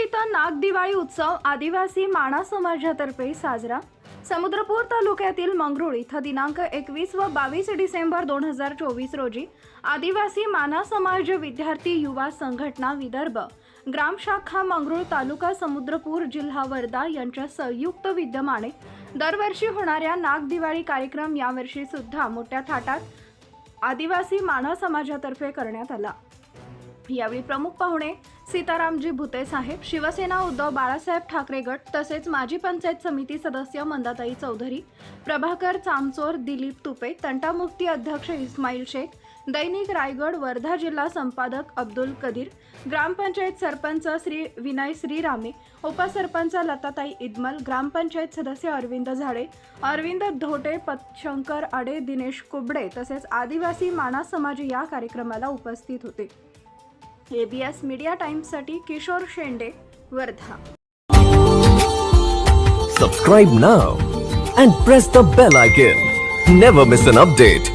इथं नागदिवाळी उत्सव आदिवासी माणा समाजातर्फे साजरा. समुद्रपूर तालुक्यातील मंगरुळ इथं दिनांक एकवीस व बावीस डिसेंबर दोन हजार चोवीस रोजी आदिवासी माना समाज विद्यार्थी युवा संघटना विदर्भ ग्राम शाखा मंगरुळ तालुका समुद्रपूर जिल्हा वर्धा यांच्या संयुक्त विद्यमाने दरवर्षी होणाऱ्या नाग दिवाळी कार्यक्रम यावर्षी सुद्धा मोठ्या थाटात आदिवासी मानव समाजातर्फे करण्यात आला. यावेळी प्रमुख पाहुणे सीतारामजी भुते साहेब शिवसेना उद्धव बाळासाहेब ठाकरे गट तसेच माजी पंचायत समिती सदस्य मंदाताई चौधरी प्रभाकर चामचोर दिलीप तुपे तंटामुक्ती अध्यक्ष इस्माईल शेख दैनिक रायगड वर्धा जिल्हा संपादक अब्दुल कदीर ग्रामपंचायत सरपंच श्री विनय श्रीरामे उपसरपंच लताताई इदमल ग्रामपंचायत सदस्य अरविंद झाडे अरविंद धोटे पतशंकर आडे दिनेश कुबडे तसेच आदिवासी माना समाज या कार्यक्रमाला उपस्थित होते. एबीएस मीडिया टाइम्स सा Kishor Shende Wardha. Subscribe now and press the bell icon never miss an update